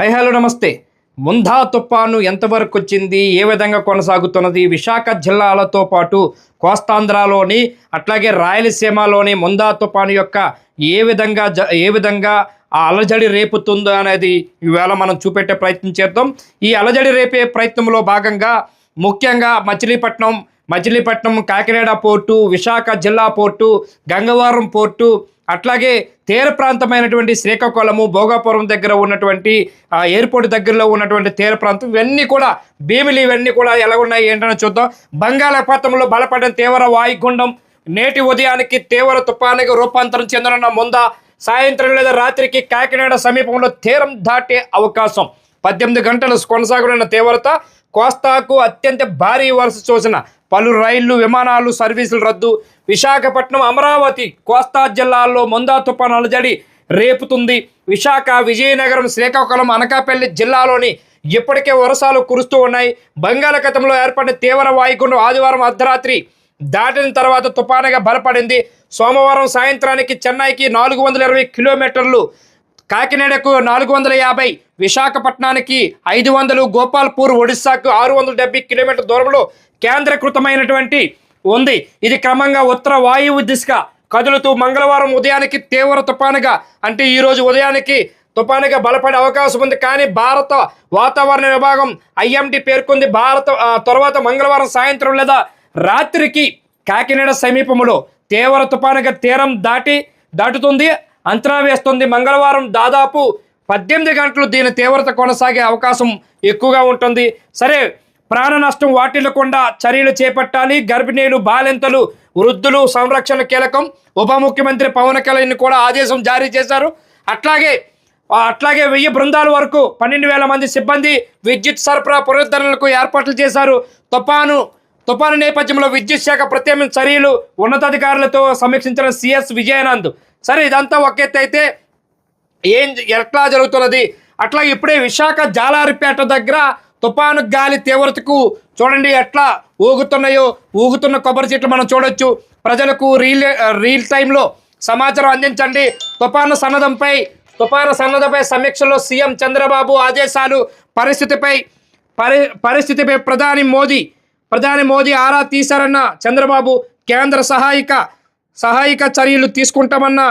Hi hello నమస్తే. ముందా తుఫాను ఎంతవరకు వచ్చింది ఏ విధంగా కొనసాగుతున్నది? విశాఖ జిల్లాలతో పాటు కోస్తాంధ్రలోని అట్లాగే రాయలసీమలోని ముందా తుఫాను యొక్క ఏ విధంగా జ ఏ విధంగా ఆ అలజడి రేపుతుందో అనేది ఈవేళ మనం చూపెట్టే ప్రయత్నం చేద్దాం. ఈ అలజడి రేపే ప్రయత్నంలో భాగంగా ముఖ్యంగా మచిలీపట్నం మచిలీపట్నం కాకినాడ పోర్టు విశాఖ జిల్లా పోర్టు గంగవరం పోర్టు అట్లాగే తీర ప్రాంతమైనటువంటి శ్రీకాకుళము భోగాపురం దగ్గర ఉన్నటువంటి ఎయిర్పోర్ట్ దగ్గరలో ఉన్నటువంటి తీర ప్రాంతం ఇవన్నీ కూడా భీమిలి ఇవన్నీ కూడా ఎలా ఉన్నాయి ఏంటని చూద్దాం. బంగాళాఖాతంలో బలపడిన తీవ్ర వాయుగుండం నేటి ఉదయానికి తీవ్ర తుఫానుగా రూపాంతరం చెందనున్న ముందా సాయంత్రం లేదా రాత్రికి కాకినాడ సమీపంలో తీరం దాటే అవకాశం. పద్దెనిమిది గంటలు కొనసాగనున్న తీవ్రత కోస్తాకు అత్యంత భారీ వరుస చూసిన పలు రైళ్ళు విమానాలు సర్వీసులు రద్దు. విశాఖపట్నం అమరావతి కోస్తా జిల్లాల్లో మొందా తుఫాను అలజడి రేపుతుంది. విశాఖ విజయనగరం శ్రీకాకుళం అనకాపల్లి జిల్లాలోని ఇప్పటికే వర్షాలు కురుస్తూ ఉన్నాయి. బంగాళాఖాతంలో ఏర్పడిన తీవ్ర వాయుగుండం ఆదివారం అర్ధరాత్రి దాటిన తర్వాత తుపానుగా బలపడింది. సోమవారం సాయంత్రానికి చెన్నైకి నాలుగు వందల ఇరవై కిలోమీటర్లు కాకినాడకు నాలుగు వందల యాభై విశాఖపట్నానికి ఐదు వందలు గోపాల్పూర్ ఒడిశాకు ఆరు వందల డెబ్బై కిలోమీటర్ దూరంలో కేంద్రీకృతమైనటువంటి ఉంది. ఇది క్రమంగా ఉత్తర వాయువు దిశగా కదులుతూ మంగళవారం ఉదయానికి తీవ్ర తుపానుగా అంటే ఈరోజు ఉదయానికి తుపానుగా బలపడే అవకాశం ఉంది. కానీ భారత వాతావరణ విభాగం ఐఎండి పేర్కొంది. భారత తర్వాత మంగళవారం సాయంత్రం లేదా రాత్రికి కాకినాడ సమీపంలో తీవ్ర తుపానుగా తీరం దాటి దాటుతుంది. అంచనా వేస్తుంది. మంగళవారం దాదాపు పద్దెనిమిది గంటలు దీని తీవ్రత కొనసాగే అవకాశం ఎక్కువగా ఉంటుంది. సరే ప్రాణ నష్టం వాటిల్లకుండా చర్యలు చేపట్టాలి. గర్భిణీలు బాలింతలు వృద్ధులు సంరక్షణ కీలకం. ఉప ముఖ్యమంత్రి పవన్ కళ్యాణ్ కూడా ఆదేశం జారీ చేశారు. అట్లాగే అట్లాగే వెయ్యి బృందాల వరకు పన్నెండు వేల మంది సిబ్బంది విద్యుత్ సరఫరా పునరుద్ధరణలకు ఏర్పాట్లు చేశారు. తుఫాను తుఫాను నేపథ్యంలో విద్యుత్ శాఖ ప్రత్యేక చర్యలు ఉన్నతాధికారులతో సమీక్షించిన సిఎస్ విజయానంద్. సరే ఇదంతా ఒక అయితే ఏం ఎట్లా జరుగుతున్నది? అట్లా ఇప్పుడే విశాఖ జాలారిపేట దగ్గర తుఫాను గాలి తీవ్రతకు చూడండి ఎట్లా ఊగుతున్నాయో. ఊగుతున్న కొబ్బరి చెట్లు మనం చూడొచ్చు. ప్రజలకు రీల్ రీల్ టైంలో సమాచారం అందించండి. తుఫాను సన్నదంపై తుఫాను సన్నదంపై సమీక్షలో సీఎం చంద్రబాబు ఆదేశాలు పరిస్థితిపై పరి పరిస్థితిపై ప్రధాని మోదీ ప్రధాని మోదీ ఆరా తీశారన్న చంద్రబాబు కేంద్ర సహాయక సహాయక చర్యలు తీసుకుంటామన్న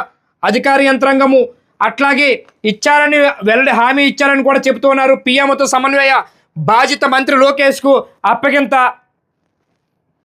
అధికార యంత్రాంగము అట్లాగే ఇచ్చారని వెల్లడి హామీ ఇచ్చారని కూడా చెబుతున్నారు పీఎంతో సమన్వయ బాధిత మంత్రి లోకేష్కు అప్పగింత